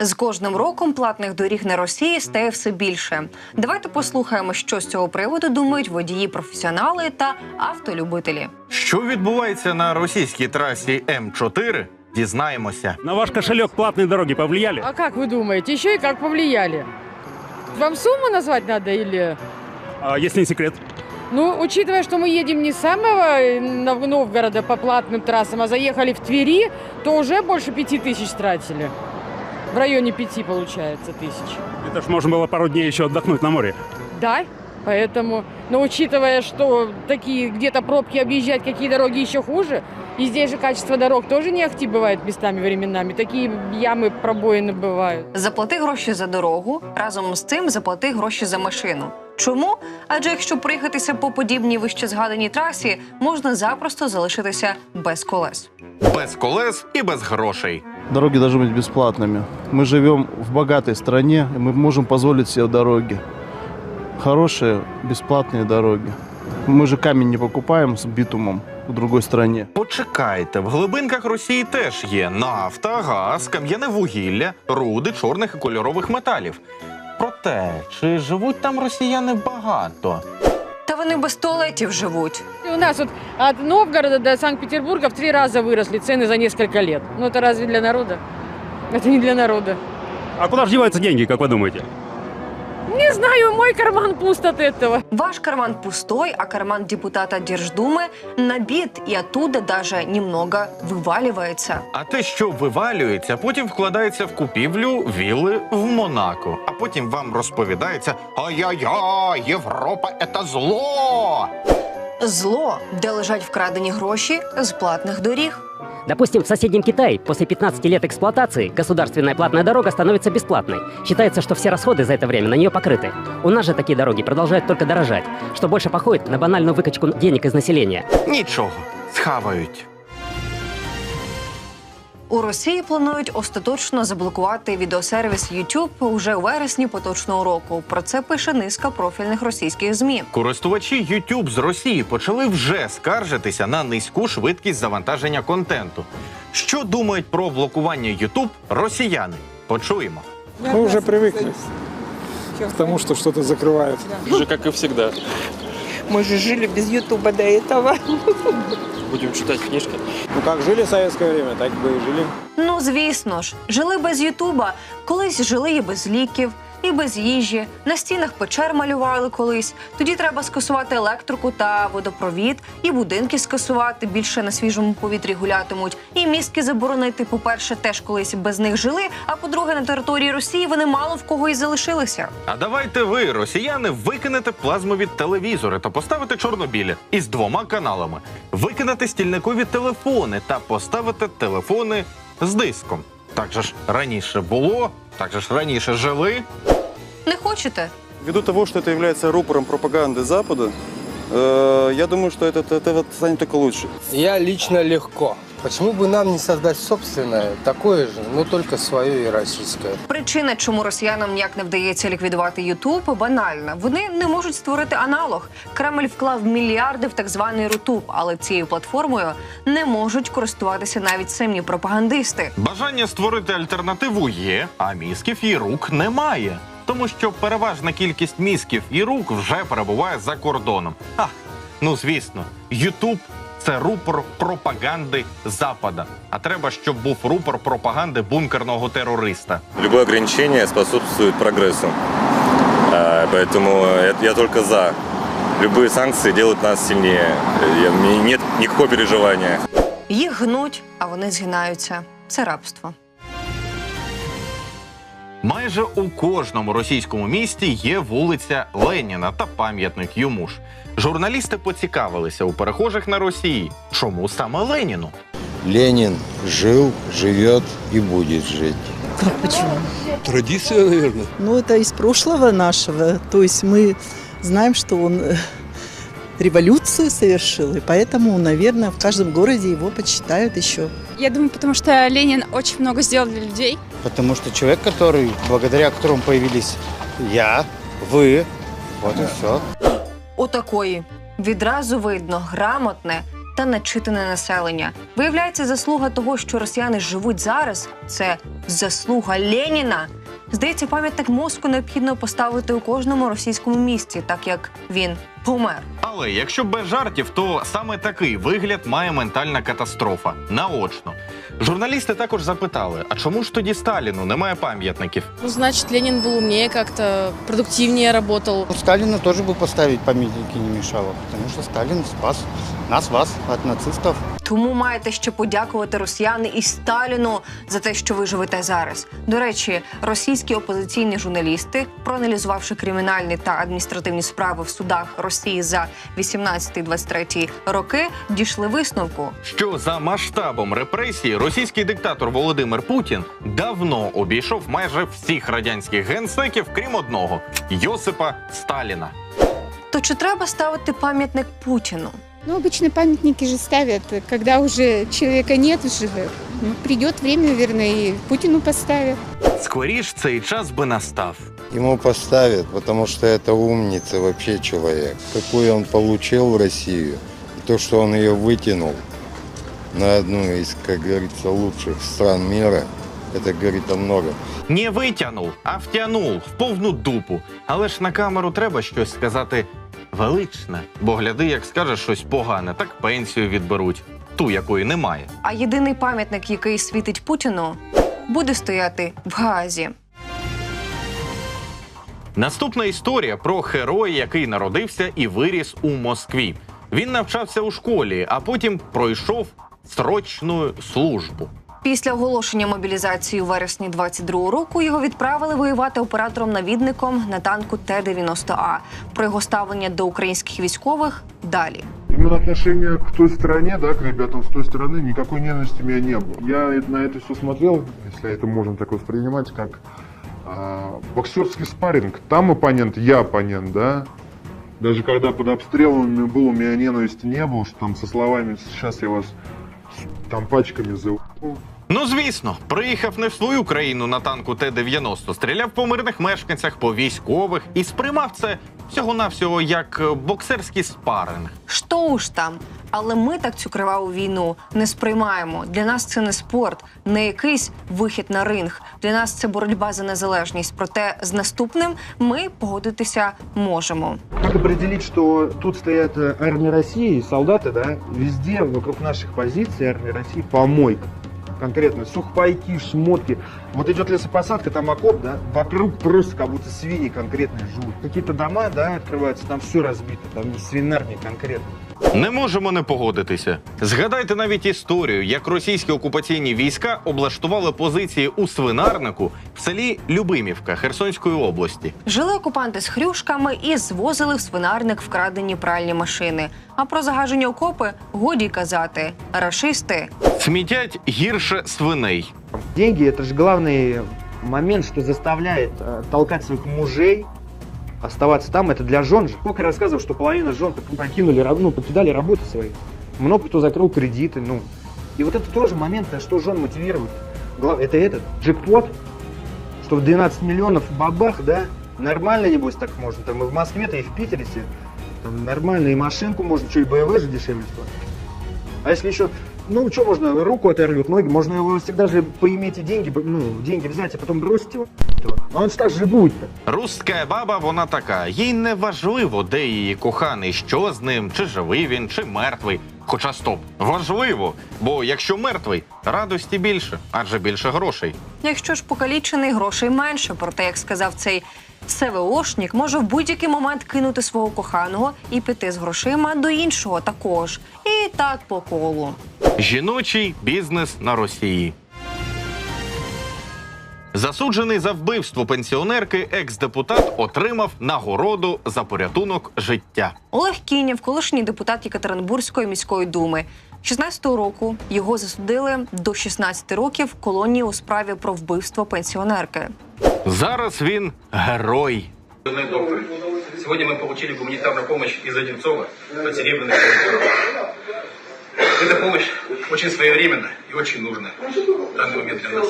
З кожним роком платних доріг на Росії стає все більше. Давайте послухаємо, що з цього приводу думають водії, професіонали та автолюбителі. Що відбувається на російській трасі М4, дізнаємося. На ваш кошелек платные дороги повлияли? А как вы думаете, еще и как повлияли? Вам сумму назвать надо или... А, если не секрет. Ну, учитывая, что мы едем не с самого э, Нов- Новгорода по платным трассам, а заехали в Твери, то уже больше пяти тысяч тратили. В районе пяти, получается, тысяч. Это ж можно было пару дней еще отдохнуть на море. Да, поэтому... Но учитывая, что такие где-то пробки объезжать, какие дороги еще хуже, и здесь же качество дорог тоже не ахти бывает местами временами. Такие ямы, пробоины бывают. Заплати гроші за дорогу, разом з цим заплати гроші за машину. Чому? Адже якщо проїхатися по подібній вище згаданій трасі, можна запросто залишитися без колес. Без колес і без грошей. Дороги должны быть бесплатными. Мы живем в богатой стране, и мы можем позволить себе дороги. Хорошие, бесплатные дороги. Мы же камень не покупаем с битумом в другой стране. Почекайте, в глибинках Росії теж є нафта, газ, кам'яне вугілля, руди чорних і кольорових металів. Проте, чи живуть там росіяни багато? Та вони без туалетів живуть. И У нас вот от Новгорода до Санкт-Петербурга в три раза выросли цены за несколько лет. Ну это разве для народа? Это не для народа. А куда же деваются деньги, как вы думаете? Не знаю, мой карман пуст от этого. Ваш карман пустой, а карман депутата Держдумы набит, и оттуда даже немного вываливается. А те, що вивалюється, потім вкладається в купівлю вілли в Монако. А потім вам розповідається: Ай-яй-яй, Європа це зло! Зло, де лежать вкрадені гроші з платних доріг. Допустим, в соседнем Китае после 15 лет эксплуатации государственная платная дорога становится бесплатной. Считается, что все расходы за это время на нее покрыты. У нас же такие дороги продолжают только дорожать, что больше походит на банальную выкачку денег из населения. Нічого, схавають. У Росії планують остаточно заблокувати відеосервіс YouTube уже у вересні поточного року. Про це пише низка профільних російських змі. Користувачі YouTube з Росії почали вже скаржитися на низьку швидкість завантаження контенту. Що думають про блокування YouTube росіяни? Почуємо. Мы уже привыкли к тому, что что-то закрывают. Уже как и всегда. Мы же жили без Ютуба до этого. Будем читать книжки. Ну как жили в советское время, так бы и жили. Ну звісно ж, жили без Ютуба, колись жили і без ліків. І без їжі на стінах печер малювали колись. Тоді треба скасувати електрику та водопровід, і будинки скасувати більше на свіжому повітрі гулятимуть. І мізки заборонити. По-перше, теж колись без них жили. А по-друге, на території Росії вони мало в кого і залишилися. А давайте ви, росіяни, викинете плазмові телевізори та поставите чорнобілі із двома каналами. Викинете стільникові телефони та поставите телефони з диском. Так же ж раніше було, так же ж раніше жили. Не хочете? Ввиду того, что это является рупором пропаганды Запада, э, я думаю, что это, это вот станет только лучше. Я лично легко. Почему бы нам не создать собственное, такое же, но только свое и российское? Причина, чому росіянам ніяк не вдається ліквідувати Ютуб, банальна. Вони не можуть створити аналог. Кремль вклав мільярди в так званий Рутуб, але цією платформою не можуть користуватися навіть самі пропагандисти. Бажання створити альтернативу є, а мізків і рук немає. Тому що переважна кількість мізків і рук вже перебуває за кордоном. Ах, ну звісно, Ютуб це рупор пропаганди Запада. А треба, щоб був рупор пропаганди бункерного терориста. Любе ограничение способствует прогресу. Поэтому я, я только за. Любые санкции делают нас сильнее. Я- У нет никакого переживания. Їх гнуть, а вони згинаються. Це рабство. Майже у кожному російському місті є вулиця Леніна та пам'ятник йому ж. Журналісти поцікавилися у перехожих на Росії, чому саме Леніну. Ленин жил, живет и будет жить. Как почему? Традиция, наверное. Ну, это из прошлого нашего. То есть мы знаем, что он э, революцию совершил, и поэтому, наверное, в каждом городе его почитают еще. Я думаю, потому что Ленин очень много сделал для людей. Потому что человек, который, благодаря которому появились я, вы, вот и все. Отакої. Відразу видно грамотне та начитане населення. Виявляється, заслуга того, що росіяни живуть зараз, це заслуга Леніна. Здається, пам'ятник мозку необхідно поставити у кожному російському місті, так як він помер. Але якщо без жартів, то саме такий вигляд має ментальна катастрофа наочно. Журналісти також запитали: а чому ж тоді Сталіну немає пам'ятників? Ну, значит, Ленин был умнее как-то, продуктивнее работал. Сталина тоже бы поставить памятники не мешало, потому что Сталин спас нас, вас от нацистов. Тому маєте ще подякувати росіяни і Сталіну за те, що ви живете зараз. До речі, російські опозиційні журналісти, проаналізувавши кримінальні та адміністративні справи в судах Росії за 18-23 роки, дійшли висновку. Що за масштабом репресій російський диктатор Володимир Путін давно обійшов майже всіх радянських генсеків, крім одного Йосипа Сталіна. То чи треба ставити пам'ятник Путіну? Ну, обычно памятники же ставят, когда уже человека нет в живых. Ну, придет время, наверное, и Путину поставят. Скоріш цей час би настав. Ему поставят, потому что это умница вообще человек. Какой он получил Россию, и то, что он ее вытянул на одну из, как говорится, лучших стран мира, это говорит о многом. Не витягнув, а втягнув в повну дупу. Але ж на камеру треба щось сказати величне. Бо гляди, як скажеш щось погане, так пенсію відберуть, ту якої немає. А єдиний пам'ятник, який світить Путіну, буде стояти в Гаазі. Наступна історія про героя, який народився і виріс у Москві. Він навчався у школі, а потім пройшов срочну службу. Після оголошення мобілізації у вересні 22-го року його відправили воювати оператором-навідником на танку Т-90А. Про його ставлення до українських військових далі. Именно отношение к той стране, да, к ребятам с той стороны, никакой ненависти у меня не было. Я на это все смотрел, если это можно так воспринимать, как а, боксерский спарринг. Там оппонент, я оппонент, да. Даже когда под обстрелами был, у меня ненависти не было, что там со словами «сейчас я вас там пачками за Ну звісно, приїхав не в свою країну на танку Т-90, стріляв по мирних мешканцях, по військових і сприймав це всього-навсього як е, боксерський спаринг. Що уж там, але ми так цю криваву війну не сприймаємо. Для нас це не спорт, не якийсь вихід на ринг. Для нас це боротьба за незалежність. Проте з наступним ми погодитися можемо. Определить, что тут стоят э, армия России, солдаты, да, везде вокруг наших позиций армии России помойка. Конкретно сухпайки, шмотки. Вот идет лесопосадка, там окоп, да, вокруг просто как будто свиньи конкретные живут. Какие-то дома, да, открываются, там все разбито, там не свинарник конкретно. Не можемо не погодитися. Згадайте навіть історію, як російські окупаційні війська облаштували позиції у свинарнику в селі Любимівка Херсонської області. Жили окупанти з хрюшками і звозили в свинарник вкрадені пральні машини. А про загажені окопи годі й казати. Рашисти Смітять гірше свиней. Деньги это же главный момент, что заставляет э, толкать своих мужей оставаться там. Это для жен же. Сколько рассказывал, что половина жен покинули, ну, покидали работы свои. Много кто закрыл кредиты, ну. И вот это тоже момент, что жен мотивирует. Это этот джекпот, что в 12 миллионов бабах, да, нормально, небось, так можно. Там и в Москве-то, и в Питере. Там нормально, и машинку можно, что и БМВ же дешевле стоит. А если еще, ну, что можно, руку оторвет, ноги, можно его всегда же поиметь деньги, ну, деньги взять, а потом бросить его. А он так же будет-то. Русська баба вона така. Їй не важливо, де її коханий, що з ним, чи живий він, чи мертвий. Хоча стоп, важливо, бо якщо мертвий, радості більше, адже більше грошей. Якщо ж покалічений, грошей менше. Проте, як сказав цей СВОшник, може в будь-який момент кинути свого коханого і піти з грошима до іншого також. І так по колу. Жіночий бізнес на Росії. Засуджений за вбивство пенсіонерки, екс-депутат отримав нагороду за порятунок життя. Олег Кінєв, колишній депутат Єкатеринбурзької міської думи. 16-го року його засудили до 16 років колонії у справі про вбивство пенсіонерки. Зараз він герой. доктор. Сегодня мы получили гуманитарную помощь из Одинцова от серебряных волонтеров. Эта помощь очень своевременна и очень нужна в данный момент для нас.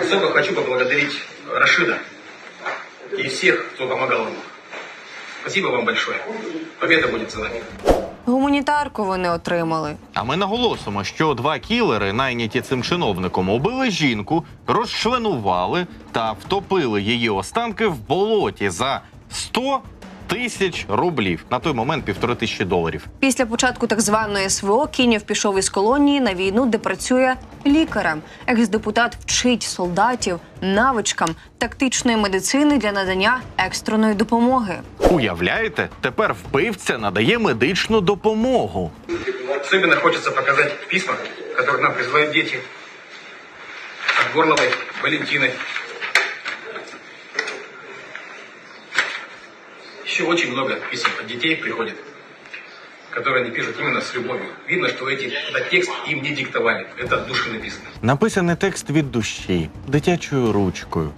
Особо хочу поблагодарить Рашида и всех, кто помогал ему. Спасибо вам большое. Победа будет за нами. Гуманітарку вони отримали. А ми наголосимо, що два кілери, найняті цим чиновником, убили жінку, розчленували та втопили її останки в болоті за 100 тисяч рублів. На той момент півтори тисячі доларів. Після початку так званої СВО Кінів пішов із колонії на війну, де працює лікарем. Екс-депутат вчить солдатів навичкам тактичної медицини для надання екстреної допомоги. Уявляєте, тепер вбивця надає медичну допомогу. Особенно хочется показать письма, которые нам присылают дети. От Горловой Валентины. Еще очень много писем от детей приходит, которые они пишут именно с любовью. Видно, что эти, этот текст им не диктовали. Это от души написано. Написаний текст від душі, дитячою ручкою.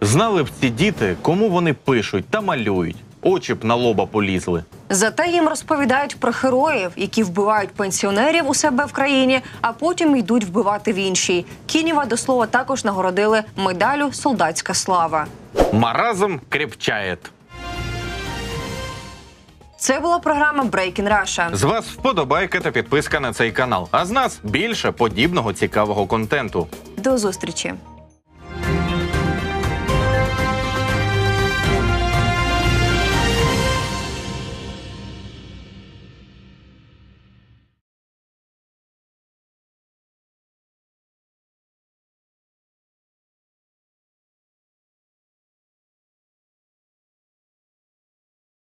Знали б ці діти, кому вони пишуть та малюють. Очі б на лоба полізли. Зате їм розповідають про героїв, які вбивають пенсіонерів у себе в країні, а потім йдуть вбивати в іншій. Кінєва до слова також нагородили медалю Солдатська слава. Маразм крепчає. Це була програма Breaking Russia. З вас вподобайка та підписка на цей канал. А з нас більше подібного цікавого контенту. До зустрічі.